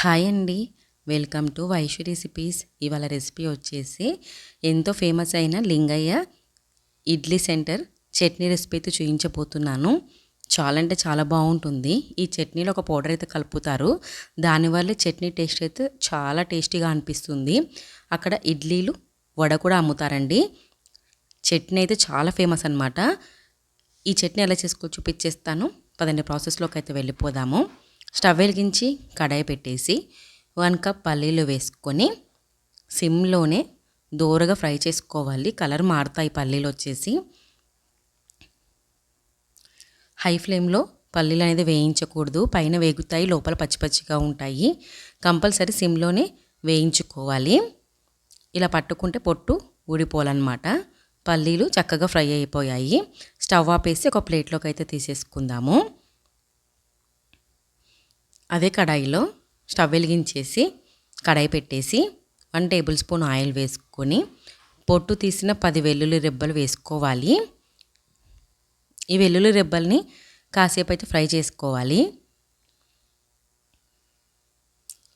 Hi అండి. Welcome to Vaishu recipes ఇవాళ recipe వచ్చేసి ఎంతో ఫేమస్ అయిన లింగయ్య ఇడ్లీ సెంటర్ చట్నీ రెసిపీ అయితే చూపించబోతున్నాను చాలా అంటే చాలా బాగుంటుంది. ఈ చట్నీలో ఒక పౌడర్ అయితే కలుపుతారు. దానివల్ల చట్నీ టేస్ట్ అయితే చాలా టేస్టీగా అనిపిస్తుంది. అక్కడ ఇడ్లీలు వడ కూడా అమ్ముతారండి. చట్నీ అయితే చాలా ఫేమస్ అనమాట ఈ చట్నీ ఎలా చేసుకో చూపించేస్తాను పదండి ప్రాసెస్లోకి అయితే వెళ్ళిపోదాము. స్టవ్ వెలిగించి కడాయి పెట్టేసి వన్ కప్ పల్లీలు వేసుకొని సిమ్లోనే దూరగా ఫ్రై చేసుకోవాలి. కలర్ మారుతాయి పల్లీలు వచ్చేసి. హై ఫ్లేమ్లో పల్లీలు అనేది వేయించకూడదు. పైన వేగుతాయి లోపల పచ్చి పచ్చిగా ఉంటాయి. కంపల్సరీ సిమ్లోనే వేయించుకోవాలి. ఇలా పట్టుకుంటే పొట్టు ఊడిపోవాలన్నమాట. పల్లీలు చక్కగా ఫ్రై అయిపోయాయి. స్టవ్ ఆపేసి ఒక ప్లేట్లోకి అయితే తీసేసుకుందాము. అదే కడాయిలో స్టవ్ వెలిగించేసి కడాయి పెట్టేసి వన్ టేబుల్ స్పూన్ ఆయిల్ వేసుకొని పొట్టు తీసిన పది వెల్లుల్లి రెబ్బలు వేసుకోవాలి. ఈ వెల్లుల్లి రెబ్బల్ని కాసేపు అయితే ఫ్రై చేసుకోవాలి.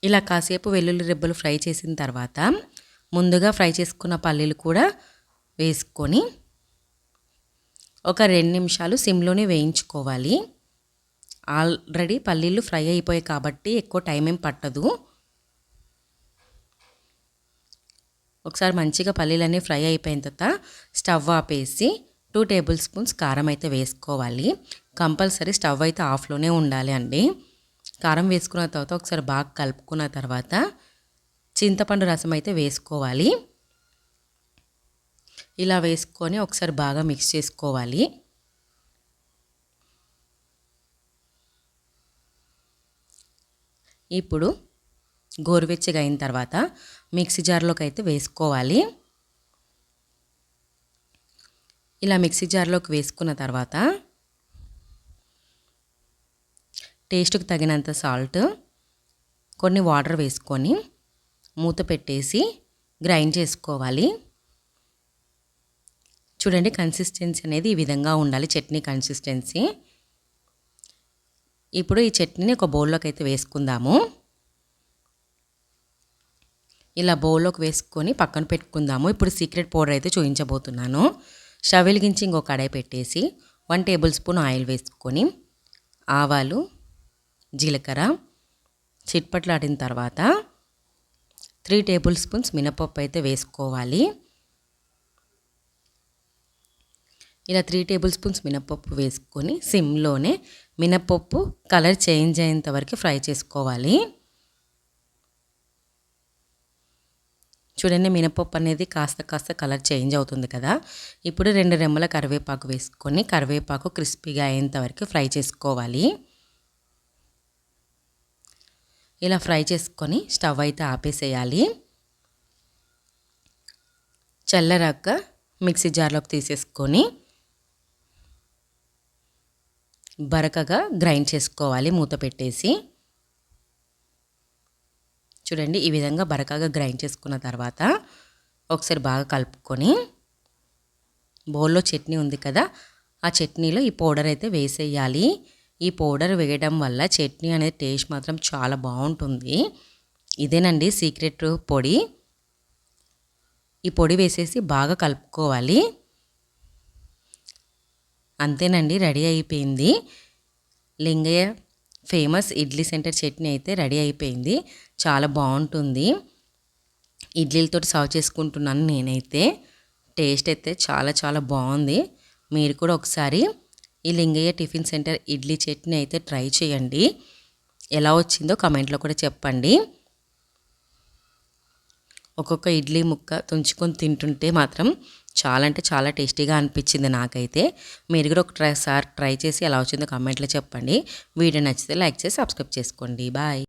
ఇలా కాసేపు వెల్లుల్లి రెబ్బలు ఫ్రై చేసిన తర్వాత ముందుగా ఫ్రై చేసుకున్న పల్లీలు కూడా వేసుకొని ఒక రెండు నిమిషాలు సిమ్లోనే వేయించుకోవాలి. ఆల్రెడీ పల్లీలు ఫ్రై అయిపోయాయి కాబట్టి ఎక్కువ టైం ఏం పట్టదు. ఒకసారి మంచిగా పల్లీలన్నీ ఫ్రై అయిపోయిన తర్వాత స్టవ్ ఆపేసి టూ టేబుల్ స్పూన్స్ కారం అయితే వేసుకోవాలి. కంపల్సరీ స్టవ్ అయితే ఆఫ్లోనే ఉండాలి అండి. కారం వేసుకున్న తర్వాత ఒకసారి బాగా కలుపుకున్న తర్వాత చింతపండు రసం అయితే వేసుకోవాలి. ఇలా వేసుకొని ఒకసారి బాగా మిక్స్ చేసుకోవాలి. ఇప్పుడు గోరువెచ్చగా అయిన తర్వాత మిక్సీ జార్లోకి అయితే వేసుకోవాలి. ఇలా మిక్సీ జార్లోకి వేసుకున్న తర్వాత టేస్ట్కి తగినంత సాల్ట్ కొన్ని వాటర్ వేసుకొని మూత పెట్టేసి గ్రైండ్ చేసుకోవాలి. చూడండి కన్సిస్టెన్సీ అనేది ఈ విధంగా ఉండాలి చట్నీ కన్సిస్టెన్సీ. ఇప్పుడు ఈ చట్నీని ఒక బౌల్లోకి అయితే వేసుకుందాము. ఇలా బౌల్లోకి వేసుకొని పక్కన పెట్టుకుందాము. ఇప్పుడు సీక్రెట్ పౌడర్ అయితే చూపించబోతున్నాను. స్టవ్ వెలిగించి ఇంకో కడాయి పెట్టేసి వన్ టేబుల్ స్పూన్ ఆయిల్ వేసుకొని ఆవాలు జీలకర్ర చిట్పట్లాడిన తర్వాత త్రీ టేబుల్ స్పూన్స్ మినపప్పు అయితే వేసుకోవాలి. ఇలా త్రీ టేబుల్ స్పూన్స్ మినపప్పు వేసుకొని సిమ్లోనే మినపప్పు కలర్ చేంజ్ అయ్యేంత వరకు ఫ్రై చేసుకోవాలి. చూడండి మినపప్పు అనేది కాస్త కాస్త కలర్ చేంజ్ అవుతుంది కదా. ఇప్పుడు రెండు రెమ్మల కరివేపాకు వేసుకొని కరివేపాకు క్రిస్పీగా అయ్యేంత వరకు ఫ్రై చేసుకోవాలి. ఇలా ఫ్రై చేసుకొని స్టవ్ అయితే ఆపేసేయాలి. చల్లరాక మిక్సీ జార్లోకి తీసేసుకొని బరకగా గ్రైండ్ చేసుకోవాలి మూత పెట్టేసి. చూడండి ఈ విధంగా బరకగా గ్రైండ్ చేసుకున్న తర్వాత ఒకసారి బాగా కలుపుకొని బౌల్లో చట్నీ ఉంది కదా ఆ చట్నీలో ఈ పౌడర్ అయితే వేసేయాలి. ఈ పౌడర్ వేయడం వల్ల చట్నీ అనేది టేస్ట్ మాత్రం చాలా బాగుంటుంది. ఇదేనండి సీక్రెట్ పొడి. ఈ పొడి వేసేసి బాగా కలుపుకోవాలి. అంతేనండి రెడీ అయిపోయింది. లింగయ్య ఫేమస్ ఇడ్లీ సెంటర్ చట్నీ అయితే రెడీ అయిపోయింది. చాలా బాగుంటుంది. ఇడ్లీలతో సర్వ్ చేసుకుంటున్నాను నేనైతే. టేస్ట్ అయితే చాలా చాలా బాగుంది. మీరు కూడా ఒకసారి ఈ లింగయ్య టిఫిన్ సెంటర్ ఇడ్లీ చట్నీ అయితే ట్రై చేయండి. ఎలా వచ్చిందో కమెంట్లో కూడా చెప్పండి. ఒక్కొక్క ఇడ్లీ ముక్క తుంచుకొని తింటుంటే మాత్రం చాలా అంటే చాలా టేస్టీగా అనిపించింది నాకైతే. మీరు కూడా ఒకసారి ట్రై చేసి ఎలా వచ్చిందో కమెంట్లో చెప్పండి. వీడియో నచ్చితే లైక్ చేసి సబ్స్క్రైబ్ చేసుకోండి. బాయ్.